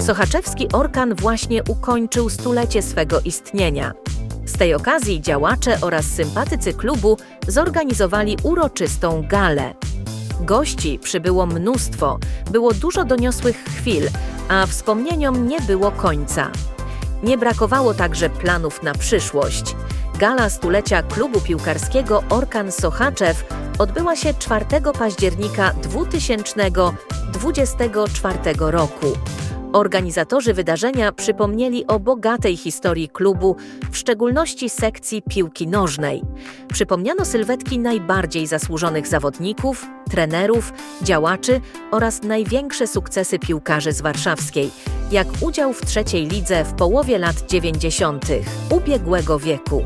Sochaczewski Orkan właśnie ukończył stulecie swego istnienia. Z tej okazji działacze oraz sympatycy klubu zorganizowali uroczystą galę. Gości przybyło mnóstwo, było dużo doniosłych chwil, a wspomnieniom nie było końca. Nie brakowało także planów na przyszłość. Gala stulecia klubu piłkarskiego Orkan Sochaczew odbyła się 4 października 2024 roku. Organizatorzy wydarzenia przypomnieli o bogatej historii klubu, w szczególności sekcji piłki nożnej. Przypomniano sylwetki najbardziej zasłużonych zawodników, trenerów, działaczy oraz największe sukcesy piłkarzy z warszawskiej, jak udział w trzeciej lidze w połowie lat 90. ubiegłego wieku.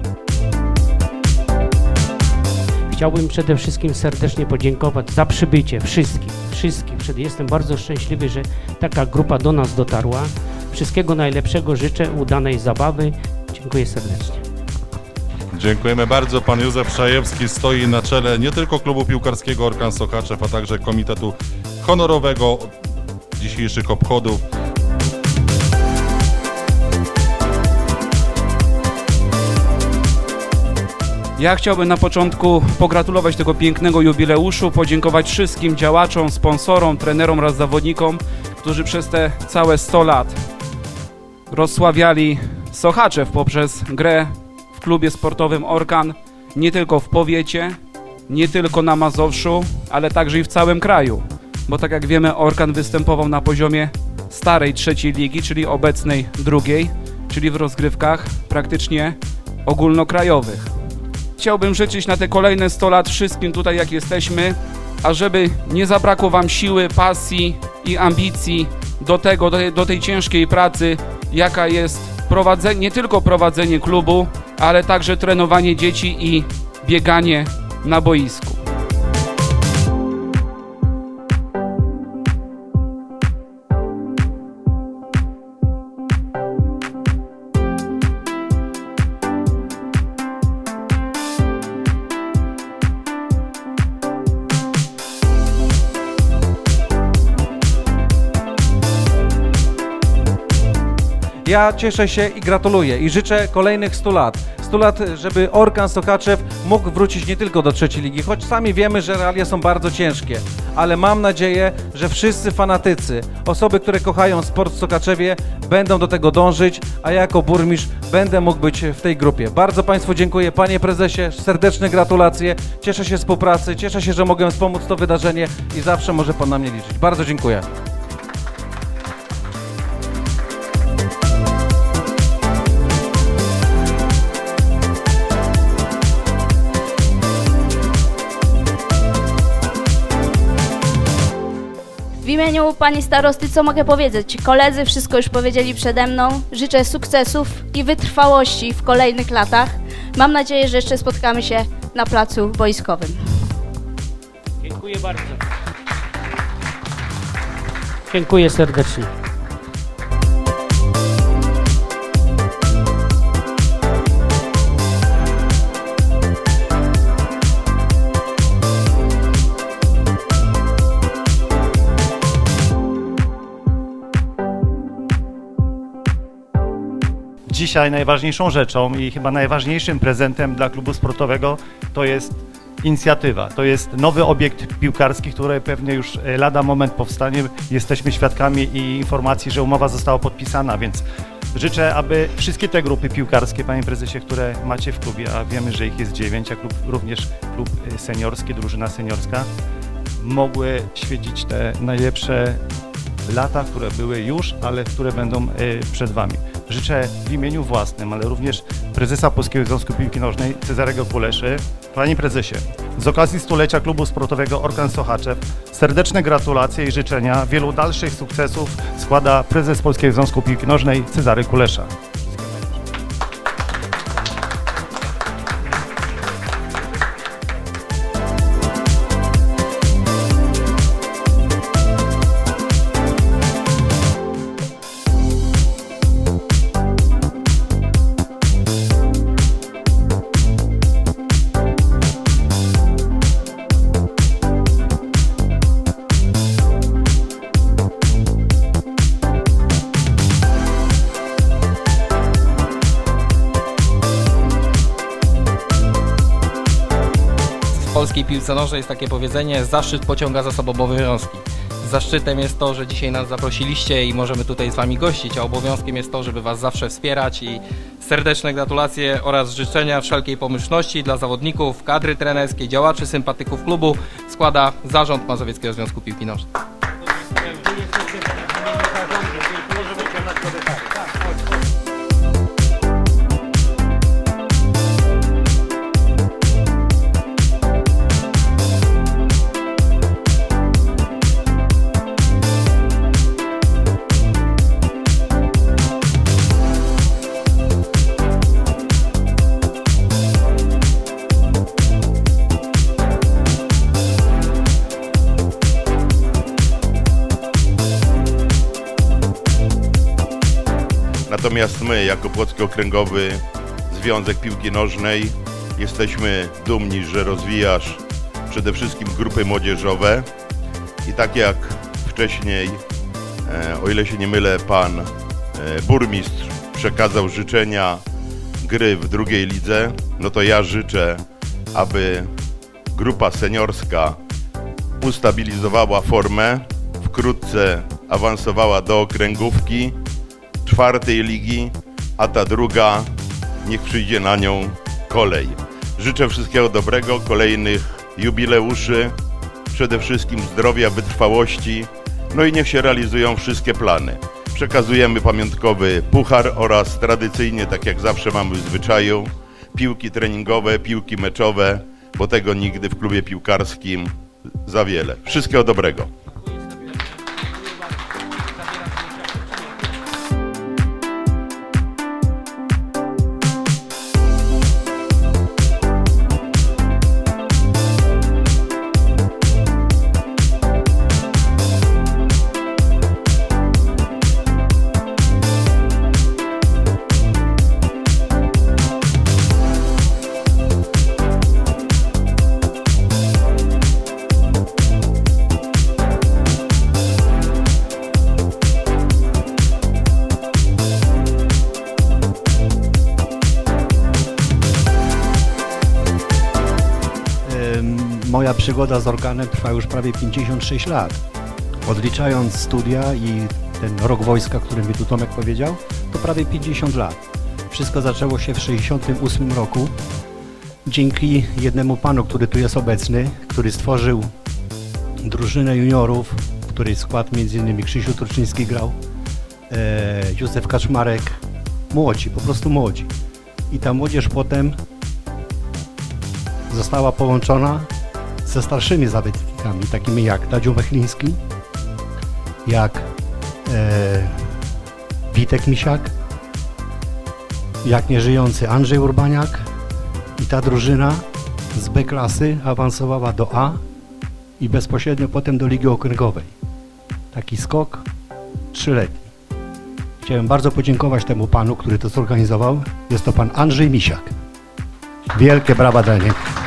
Chciałbym przede wszystkim serdecznie podziękować za przybycie wszystkim, wszystkim. Przed- Jestem bardzo szczęśliwy, że taka grupa do nas dotarła. Wszystkiego najlepszego życzę, udanej zabawy. Dziękuję serdecznie. Dziękujemy bardzo. Pan Józef Szajewski stoi na czele nie tylko klubu piłkarskiego Orkan Sochaczew, a także komitetu honorowego dzisiejszych obchodów. Ja chciałbym na początku pogratulować tego pięknego jubileuszu, podziękować wszystkim działaczom, sponsorom, trenerom oraz zawodnikom, którzy przez te całe 100 lat rozsławiali Sochaczew poprzez grę w klubie sportowym Orkan nie tylko w powiecie, nie tylko na Mazowszu, ale także i w całym kraju. Bo tak jak wiemy, Orkan występował na poziomie starej trzeciej ligi, czyli obecnej drugiej, czyli w rozgrywkach praktycznie ogólnokrajowych. Chciałbym życzyć na te kolejne 100 lat wszystkim tutaj, jak jesteśmy, a żeby nie zabrakło Wam siły, pasji i ambicji do tego, do tej, do tej ciężkiej pracy, jaka jest prowadzenie, nie tylko prowadzenie klubu, ale także trenowanie dzieci i bieganie na boisku. Ja cieszę się i gratuluję i życzę kolejnych 100 lat. 100 lat, żeby Orkan Sochaczew mógł wrócić nie tylko do trzeciej ligi, choć sami wiemy, że realia są bardzo ciężkie, ale mam nadzieję, że wszyscy fanatycy, osoby, które kochają sport w Sokaczewie, będą do tego dążyć, a ja jako burmistrz będę mógł być w tej grupie. Bardzo Państwu dziękuję, Panie Prezesie, serdeczne gratulacje, cieszę się z współpracy, cieszę się, że mogę wspomóc to wydarzenie i zawsze może Pan na mnie liczyć. Bardzo dziękuję. Imieniu pani starosty, co mogę powiedzieć? Koledzy wszystko już powiedzieli przede mną. Życzę sukcesów i wytrwałości w kolejnych latach. Mam nadzieję, że jeszcze spotkamy się na placu boiskowym. Dziękuję bardzo. Dziękuję serdecznie. Dzisiaj najważniejszą rzeczą i chyba najważniejszym prezentem dla klubu sportowego to jest inicjatywa. To jest nowy obiekt piłkarski, który pewnie już e, lada moment powstanie. Jesteśmy świadkami i informacji, że umowa została podpisana, więc życzę, aby wszystkie te grupy piłkarskie, panie prezesie, które macie w klubie, a wiemy, że ich jest dziewięć, a klub, również klub e, seniorski, drużyna seniorska, mogły świecić te najlepsze lata, które były już, ale które będą e, przed Wami. Życzę w imieniu własnym, ale również prezesa Polskiego Związku Piłki Nożnej Cezarego Kuleszy. Panie prezesie, z okazji stulecia klubu sportowego Orkan Sochaczew serdeczne gratulacje i życzenia wielu dalszych sukcesów składa prezes Polskiego Związku Piłki Nożnej Cezary Kulesza. Polskiej piłce nożnej jest takie powiedzenie, zaszczyt pociąga za sobą obowiązki. Zaszczytem jest to, że dzisiaj nas zaprosiliście i możemy tutaj z Wami gościć, a obowiązkiem jest to, żeby Was zawsze wspierać i serdeczne gratulacje oraz życzenia wszelkiej pomyślności dla zawodników, kadry trenerskiej, działaczy, sympatyków klubu składa Zarząd Mazowieckiego Związku Piłki Nożnej. Natomiast my, jako Płocki Okręgowy Związek Piłki Nożnej, jesteśmy dumni, że rozwijasz przede wszystkim grupy młodzieżowe. I tak jak wcześniej, e, o ile się nie mylę, pan e, burmistrz przekazał życzenia gry w drugiej lidze, no to ja życzę, aby grupa seniorska ustabilizowała formę, wkrótce awansowała do okręgówki, czwartej ligi, a ta druga niech przyjdzie na nią kolej. Życzę wszystkiego dobrego, kolejnych jubileuszy, przede wszystkim zdrowia, wytrwałości, no i niech się realizują wszystkie plany. Przekazujemy pamiątkowy puchar oraz tradycyjnie, tak jak zawsze mamy w zwyczaju, piłki treningowe, piłki meczowe, bo tego nigdy w klubie piłkarskim za wiele. Wszystkiego dobrego. Moja przygoda z organem trwa już prawie 56 lat. Odliczając studia i ten rok wojska, który mi tu Tomek powiedział, to prawie 50 lat. Wszystko zaczęło się w 68 roku dzięki jednemu panu, który tu jest obecny, który stworzył drużynę juniorów, w której skład m.in. Krzysiu Turczyński grał, e, Józef Kaczmarek, młodzi, po prostu młodzi. I ta młodzież potem została połączona ze starszymi zawodnikami, takimi jak Dadziu Mechliński, jak e, Witek Misiak, jak nieżyjący Andrzej Urbaniak i ta drużyna z B klasy awansowała do A i bezpośrednio potem do Ligi Okręgowej. Taki skok trzyletni. Chciałem bardzo podziękować temu panu, który to zorganizował. Jest to pan Andrzej Misiak. Wielkie brawa dla niego.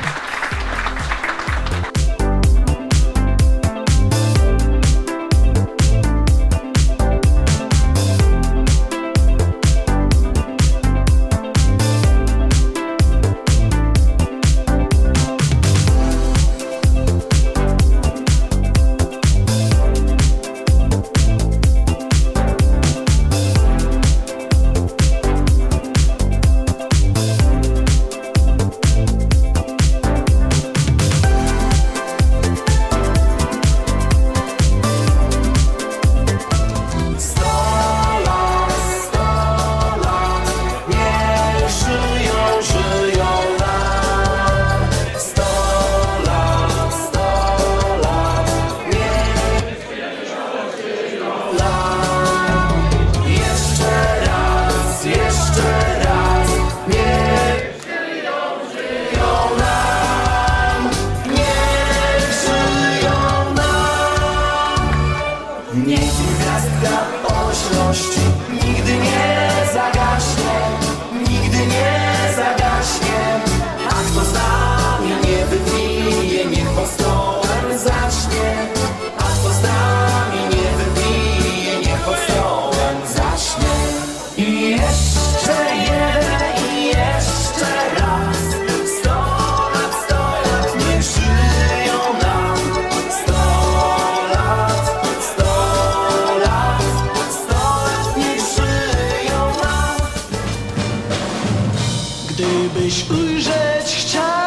Gdybyś ujrzeć chciał.